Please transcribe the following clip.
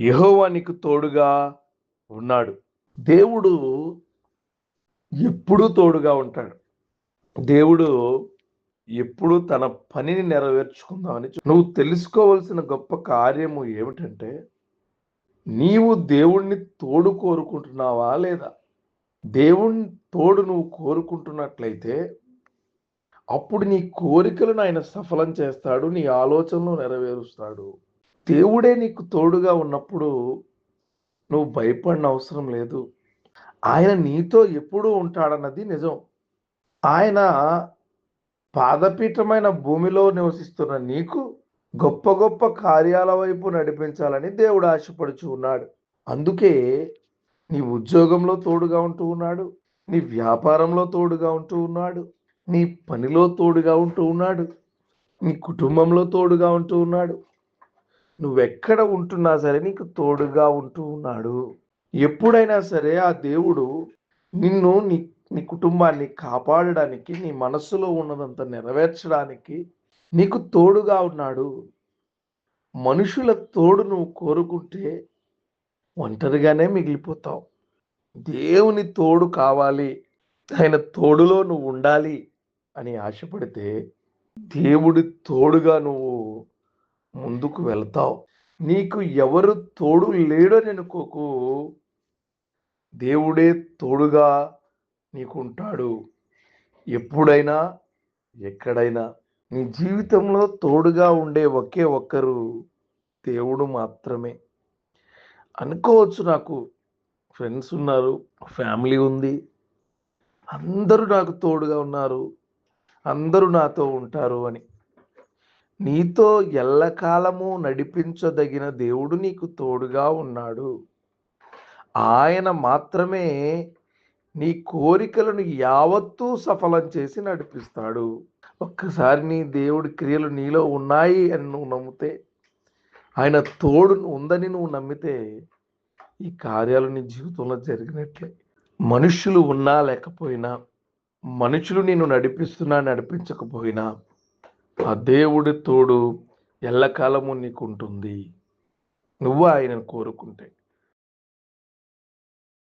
యహోవానికి నీకు తోడుగా ఉన్నాడు. దేవుడు ఎప్పుడూ తోడుగా ఉంటాడు. దేవుడు ఎప్పుడు తన పనిని నెరవేర్చుకుందామని నువ్వు తెలుసుకోవలసిన గొప్ప కార్యము ఏమిటంటే నీవు దేవుణ్ణి తోడు కోరుకుంటున్నావా లేదా? దేవుణ్ణి తోడు నువ్వు కోరుకుంటున్నట్లయితే అప్పుడు నీ కోరికలను ఆయన సఫలం చేస్తాడు నీ ఆలోచనలు నెరవేరుస్తాడు. దేవుడే నీకు తోడుగా ఉన్నప్పుడు నువ్వు భయపడిన అవసరం లేదు. ఆయన నీతో ఎప్పుడూ ఉంటాడన్నది నిజం. ఆయన పాదపీఠమైన భూమిలో నివసిస్తున్న నీకు గొప్ప గొప్ప కార్యాల వైపు నడిపించాలని దేవుడు ఆశపడుచు ఉన్నాడు. అందుకే నీ ఉద్యోగంలో తోడుగా ఉంటూ ఉన్నాడు. నీ వ్యాపారంలో తోడుగా ఉంటూ ఉన్నాడు. నీ పనిలో తోడుగా ఉంటూ ఉన్నాడు. నీ కుటుంబంలో తోడుగా ఉంటూ ఉన్నాడు. నువ్వెక్కడ ఉంటున్నా సరే నీకు తోడుగా ఉంటూ ఉన్నాడు. ఎప్పుడైనా సరే ఆ దేవుడు నిన్ను నీ నీ కుటుంబాన్ని కాపాడడానికి నీ మనస్సులో ఉన్నదంతా నెరవేర్చడానికి నీకు తోడుగా ఉన్నాడు. మనుషుల తోడు నువ్వు కోరుకుంటే ఒంటరిగానే మిగిలిపోతావు. దేవుని తోడు కావాలి ఆయన తోడులో నువ్వు ఉండాలి అని ఆశపడితే దేవుడి తోడుగా నువ్వు ముందుకు వెళ్తావు. నీకు ఎవరు తోడు లేడని అనుకోకు దేవుడే తోడుగా నీకుంటాడు. ఎప్పుడైనా ఎక్కడైనా నీ జీవితంలో తోడుగా ఉండే ఒకే ఒక్కరు దేవుడు మాత్రమే. అనుకోవచ్చు నాకు ఫ్రెండ్స్ ఉన్నారు ఫ్యామిలీ ఉంది. అందరూ నాకు తోడుగా ఉన్నారు. అందరూ నాతో ఉంటారు అని. నీతో ఎల్లకాలము నడిపించదగిన దేవుడు నీకు తోడుగా ఉన్నాడు. ఆయన మాత్రమే నీ కోరికలను యావత్తూ సఫలం చేసి నడిపిస్తాడు. ఒక్కసారి నీ దేవుడి క్రియలు నీలో ఉన్నాయి అని నువ్వు నమ్మితే ఆయన తోడు ఉందని నువ్వు నమ్మితే ఈ కార్యాలు నీ జీవితంలో జరిగినట్లే. మనుషులు ఉన్నా లేకపోయినా మనుషులు నేను నడిపిస్తున్నా నడిపించకపోయినా ఆ దేవుడి తోడు ఎల్లకాలము నీకు ఉంటుంది నువ్వు ఆయనను కోరుకుంటే.